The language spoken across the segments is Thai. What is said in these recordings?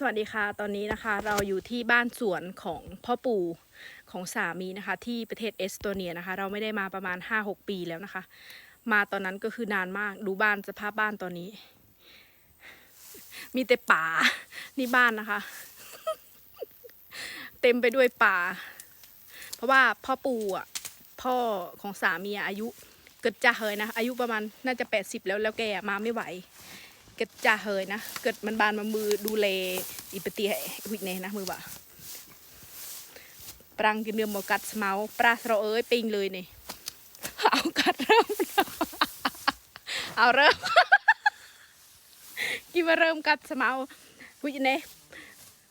สวัสดีค่ะ ตอนนี้นะคะเราอยู่ที่บ้านสวนของพ่อปู่ของสามีนะคะ ที่ประเทศเอสโตเนียนะคะ เราไม่ได้มาประมาณ 5-6 ปีแล้วนะคะ มาตอนนั้นก็คือนานมากดูบ้านสภาพบ้านตอนนี้ มีแต่ป่านี่บ้านนะคะ เต็มไปด้วยป่า เพราะว่าพ่อปู่อะพ่อของสามีอายุเกิดจะเฮยนะอายุประมาณน่าจะ 80 แล้วแล้วแกมาไม่ไหว กิดจะเฮยนะเกิดมันบานมามือดูเลอีปเตียวิเนนะมือบ่ะปรังกินเนื้อหมกัดสมาปลาสเราเอ้ยปิงเลยนี่เอากัดเริ่มเอาเริ่มกินมาเริ่มกัดสมาวิเน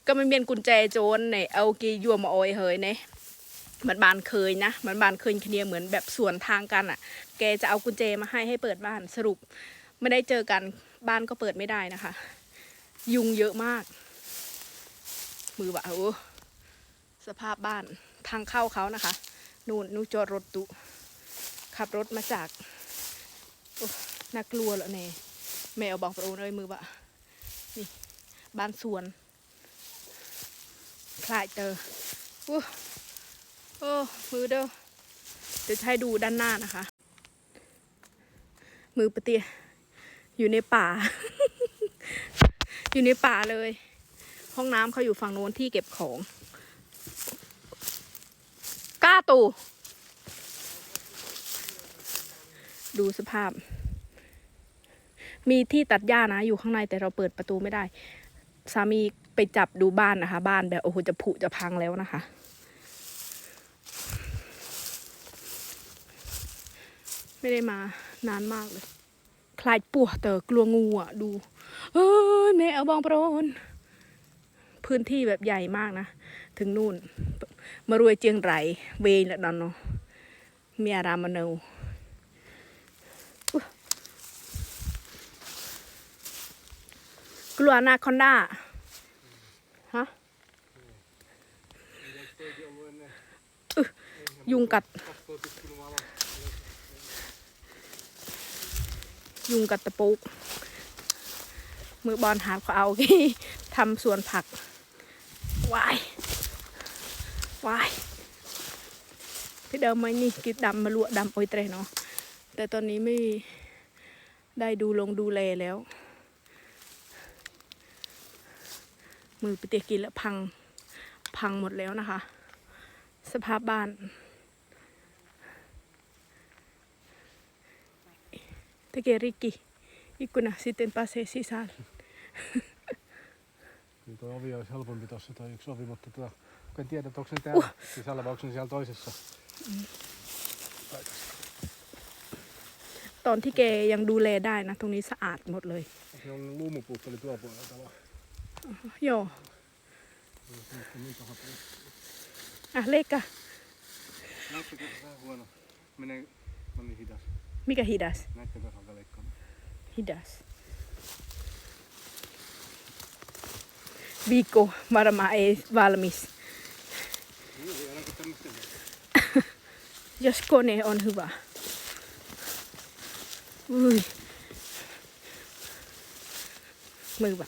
ก็มันเมียนกุญแจโจรเนี่ยเอากียัวมาโอยเฮยเนี่ยมันบานเคยนะมันบานเคยเคลียเหมือนแบบสวนทางกันอะ แกจะเอากุญแจมาให้ให้เปิดบ้านสรุป ไม่ได้เจอกันบ้านก็เปิดไม่ได้นะคะ ยุงเยอะมาก มือบ่ะโอ้สภาพบ้านทางเข้าเขานะคะ นู่นนูจอดรถตุขับรถมาจากน่ากลัวแล้วเน่แมวบอกโปรเลยมือบ่ะนี่บ้านสวนคลายเจอโอ้โอ้มือเด้อเดี๋ยวจะให้ดูด้านหน้านะคะ มือปะเตีย อยู่ในป่า อยู่ในป่าเลย ห้องน้ำเขาอยู่ฝั่งโน้นที่เก็บของกล้าตูดูสภาพ มีที่ตัดหญ้านะ อยู่ข้างในแต่เราเปิดประตูไม่ได้ สามีไปจับดูบ้านนะคะ บ้านแบบ โอ้โห จะผุจะพังแล้วนะคะ ไม่ได้มานานมากเลย ลายปวดเตอกลัวงูอะดู เอ้ยแม่เอาบองโปรนพื้นที่แบบใหญ่มากนะ ถึงนู่น มารวยเจียงไรเวงและดอนเนาะเมียรามานวอุ๊ยกลัวอนาคอนด้าฮะอึยุงกัด ยุงกัดตะปุกมือบอลหาเขาเอาที่ทำสวนผักวายวายพี่เดิมไหนี่กิดดำมาลวกดำโอ้ยเตรเนาะแต่ตอนนี้ไม่ได้ดูลงดูแลแล้ว มือไปเตะกินแล้วพังพังหมดแล้วนะคะ สภาพบ้าน Tekee rikki ikkuna, sitten pääsee sisälle. Kyllä tuo ovi olisi helpompi tuossa toi yksi ovi, mutta tuo, kun en tiedä, että onko se täällä uh. sisällä vai onko se siellä toisessa. paikassa. ตอนที่แกยังดูแลได้นะ ตรงนี้สะอาดหมดเลย Se on luumupuut oli tuolla puolella taloa. โย Mutta niin paha peli. อ่ะเลขอะ Näyttäkö vähän huono? Menee, no niin hidas. มิกะฮิ hidas. Viikko varmaan ei valmis. Jos kone on hyvä. Ui. Hyvä.